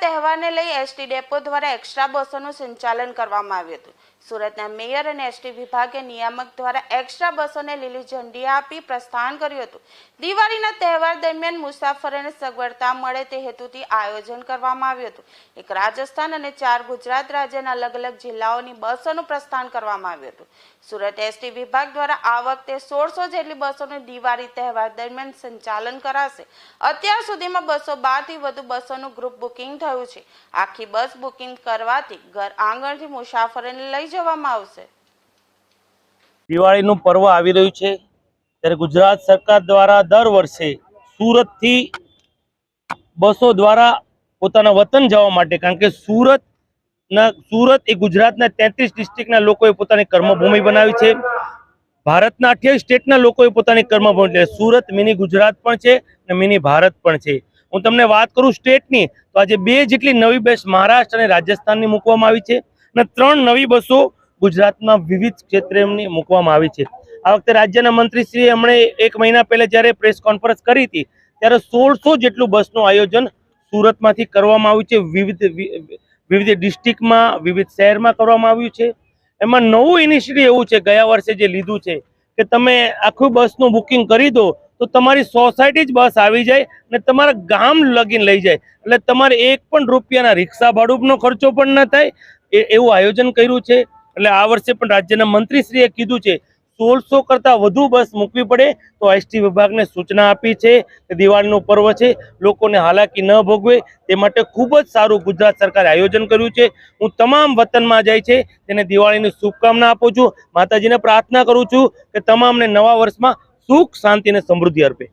તહેવારને લઈ ST depot દ્વારા એક્સ્ટ્રા બસોનું સંચાલન કરવામાં આવ્યું હતું. સુરતના મેયર અને એસટી વિભાગે નિયામક દ્વારા એક્સ્ટ્રા બસોને લીલી ઝંડી આપી પ્રસ્થાન કર્યું હતું. દિવાળીના તહેવાર દરમિયાન મુસાફરોને સગવડતા મળે તે હેતુથી આયોજન કરવામાં આવ્યું હતું. એક રાજસ્થાન અને ચાર ગુજરાત રાજ્યના અલગ અલગ જિલ્લાઓની બસોનું પ્રસ્થાન કરવામાં આવ્યું હતું. સુરત એસટી વિભાગ દ્વારા આ વખતે સોળસો જેટલી બસોનું દિવાળી તહેવાર દરમિયાન સંચાલન કરાશે. અત્યાર સુધીમાં બસો બારથી વધુ બસોનું ગ્રુપ બુકિંગ થયું છે. આખી બસ બુકિંગ કરવાથી ઘર આંગણથી મુસાફરોને લઈ જવામાં આવશે. દિવાળીનું પર્વ આવી રહ્યું છે. ત્યારે ગુજરાત સરકાર દ્વારા દર વર્ષે સુરતથી બસો દ્વારા પોતાના વતન જવા માટે, કારણ કે સુરતના, સુરત એ ગુજરાતના તેત્રીસ ડિસ્ટ્રિક્ટના લોકોએ પોતાની કર્મભૂમિ બનાવી છે. ભારતના અઠ્યાવીસ સ્ટેટના લોકોએ પોતાની કર્મભૂમિ, એટલે સુરત, મિની ગુજરાત પણ છે અને મિની ભારત પણ છે. હું તમને વાત કરું સ્ટેટની, તો આજે બે જેટલી નવી બસ મહારાષ્ટ્ર અને રાજસ્થાનની મૂકવામાં આવી છે અને ત્રણ નવી બસો ગુજરાતમાં વિવિધ ક્ષેત્રની મૂકવામાં આવી છે. આ વખતે રાજ્યના મંત્રીશ્રીએ હમણે એક મહિના પહેલા જ્યારે પ્રેસ કોન્ફરન્સ કરી હતી, ત્યારે સોળસો જેટલું બસનું આયોજન સુરતમાંથી કરવામાં આવ્યું છે. વિવિધ વિવિધ ડિસ્ટ્રિક્ટમાં, વિવિધ શહેરમાં કરવામાં આવ્યું છે. એમાં નવું ઇનિશિયેટિવ એવું છે, ગયા વર્ષે જે લીધું છે, કે તમે આખું બસનું બુકિંગ કરી દો તો તમારી સોસાયટી જ બસ આવી જાય અને તમારા ગામ લગીને લઈ જાય. એટલે તમારે એક પણ રૂપિયાના રિક્ષા ભાડુપનો ખર્ચો પણ ન થાય. એવું આયોજન કર્યું છે. એટલે આ વર્ષે પણ રાજ્યના મંત્રીશ્રીએ કીધું છે, સોળસો કરતાં વધુ બસ મૂકવી પડે તો એસટી વિભાગને સૂચના આપી છે કે દિવાળીનું પર્વ છે, લોકોને હાલાકી ન ભોગવે. તે માટે ખૂબ જ સારું ગુજરાત સરકારે આયોજન કર્યું છે. હું તમામ વતનમાં જાય છે, તેને દિવાળીની શુભકામના આપું છું. માતાજીને પ્રાર્થના કરું છું કે તમામને નવા વર્ષમાં સુખ શાંતિ અને સમૃદ્ધિ અર્પે.